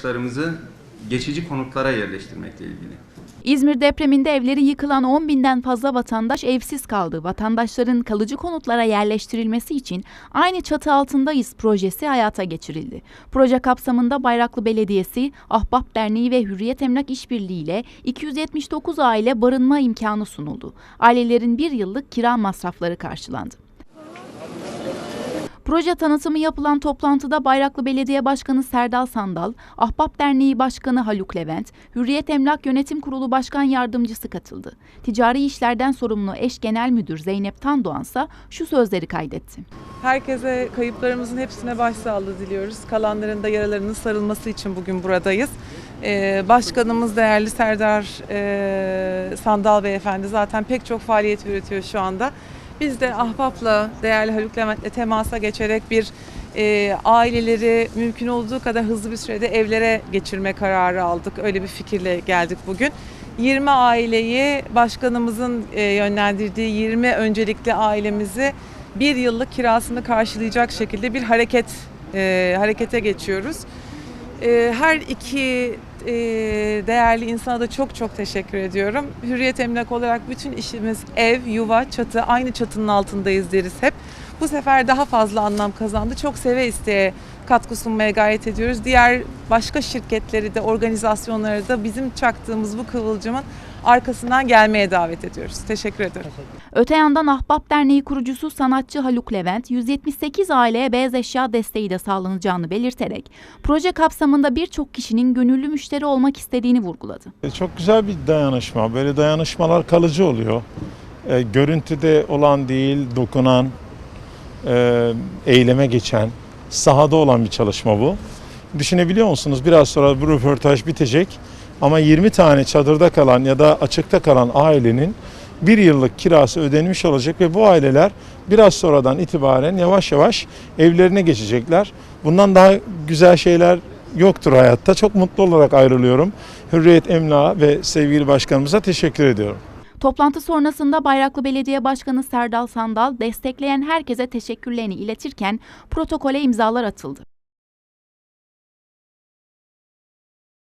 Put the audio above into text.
vatandaşlarımızı geçici konutlara yerleştirmekle ilgili. İzmir depreminde evleri yıkılan 10 binden fazla vatandaş evsiz kaldı. Vatandaşların kalıcı konutlara yerleştirilmesi için aynı çatı altındayız projesi hayata geçirildi. Proje kapsamında Bayraklı Belediyesi, Ahbap Derneği ve Hürriyet Emlak İşbirliği ile 279 aile barınma imkanı sunuldu. Ailelerin bir yıllık kira masrafları karşılandı. Proje tanıtımı yapılan toplantıda Bayraklı Belediye Başkanı Serdal Sandal, Ahbap Derneği Başkanı Haluk Levent, Hürriyet Emlak Yönetim Kurulu Başkan Yardımcısı katıldı. Ticari işlerden sorumlu eş genel müdür Zeynep Tandoğan ise şu sözleri kaydetti. Herkese kayıplarımızın hepsine başsağlığı diliyoruz. Kalanların da yaralarının sarılması için bugün buradayız. Ee, başkanımız değerli Serdar e, Sandal Beyefendi zaten pek çok faaliyet yürütüyor şu anda. Biz de Ahbap'la, değerli Haluk Levent'le temasa geçerek bir e, aileleri mümkün olduğu kadar hızlı bir sürede evlere geçirme kararı aldık. Öyle bir fikirle geldik bugün. 20 aileyi başkanımızın e, yönlendirdiği 20 öncelikli ailemizi bir yıllık kirasını karşılayacak şekilde bir hareket e, harekete geçiyoruz. E, her iki e, değerli insana da çok çok teşekkür ediyorum. Hürriyet Emlak olarak bütün işimiz ev, yuva, çatı, aynı çatının altındayız deriz hep. Bu sefer daha fazla anlam kazandı. Çok seve isteye katkı sunmaya gayret ediyoruz. Diğer başka şirketleri de, organizasyonları da bizim çaktığımız bu kıvılcımın arkasından gelmeye davet ediyoruz. Teşekkür ederim. Öte yandan Ahbap Derneği kurucusu sanatçı Haluk Levent, 178 aileye beyaz eşya desteği de sağlanacağını belirterek, proje kapsamında birçok kişinin gönüllü müşteri olmak istediğini vurguladı. E, Çok güzel bir dayanışma. Böyle dayanışmalar kalıcı oluyor. E, görüntüde olan değil, dokunan, e, eyleme geçen, sahada olan bir çalışma bu. Düşünebiliyor musunuz? Biraz sonra bu röportaj bitecek. Ama 20 tane çadırda kalan ya da açıkta kalan ailenin bir yıllık kirası ödenmiş olacak ve bu aileler biraz sonradan itibaren yavaş yavaş evlerine geçecekler. Bundan daha güzel şeyler yoktur hayatta. Çok mutlu olarak ayrılıyorum. Hürriyet Emlak'a ve sevgili başkanımıza teşekkür ediyorum. Toplantı sonrasında Bayraklı Belediye Başkanı Serdal Sandal destekleyen herkese teşekkürlerini iletirken protokole imzalar atıldı.